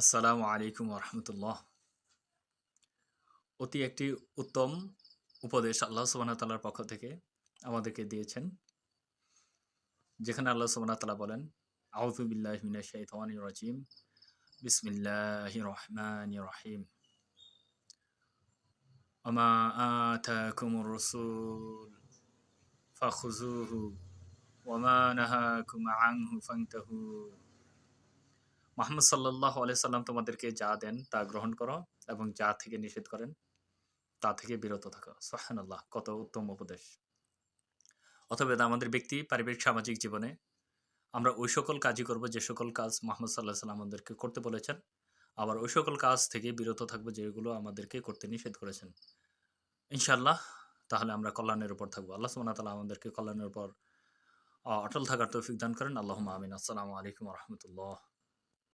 আসসালামু আলাইকুম রহমতুল্লাহ অতি একটি উত্তম উপদেশ আল্লাহ সুবাহ তালার পক্ষ থেকে আমাদেরকে দিয়েছেন, যেখানে আল্লাহ সুবাহ তালা বলেন আউজুবিল্লাহ মিনা শাইতান রাজিম। বিসমিল্লাহ রহমান রহিম। আমা আতাকুম রসুল ফাখুজুহু ওমা নাহাকুম আনহু, ফান্তাহু। মোহাম্মদ সাল্লাহ সাল্লাম তোমাদেরকে যা দেন তা গ্রহণ করো এবং যা থেকে নিষেধ করেন তা থেকে বিরত থাকো। সোহান আল্লাহ কত উত্তম উপদেশ। অথবা আমাদের ব্যক্তি, পারিবারিক, সামাজিক জীবনে আমরা ওই সকল কাজই করব যে সকল কাজ মোহাম্মদ সাল্লাহ সাল্লাম আমাদেরকে করতে বলেছেন। আবার ওই সকল কাজ থেকে বিরত থাকব যেগুলো আমাদেরকে করতে নিষেধ করেছেন। ইনশাল্লাহ তাহলে আমরা কল্যাণের উপর থাকব। আল্লাহ সুমনা তালা আমাদেরকে কল্যাণের উপর অটল থাকার তৌফিক দান করেন। আল্লাহ আমিন। আসসালামু আলাইকুম রহমতুল্লাহ।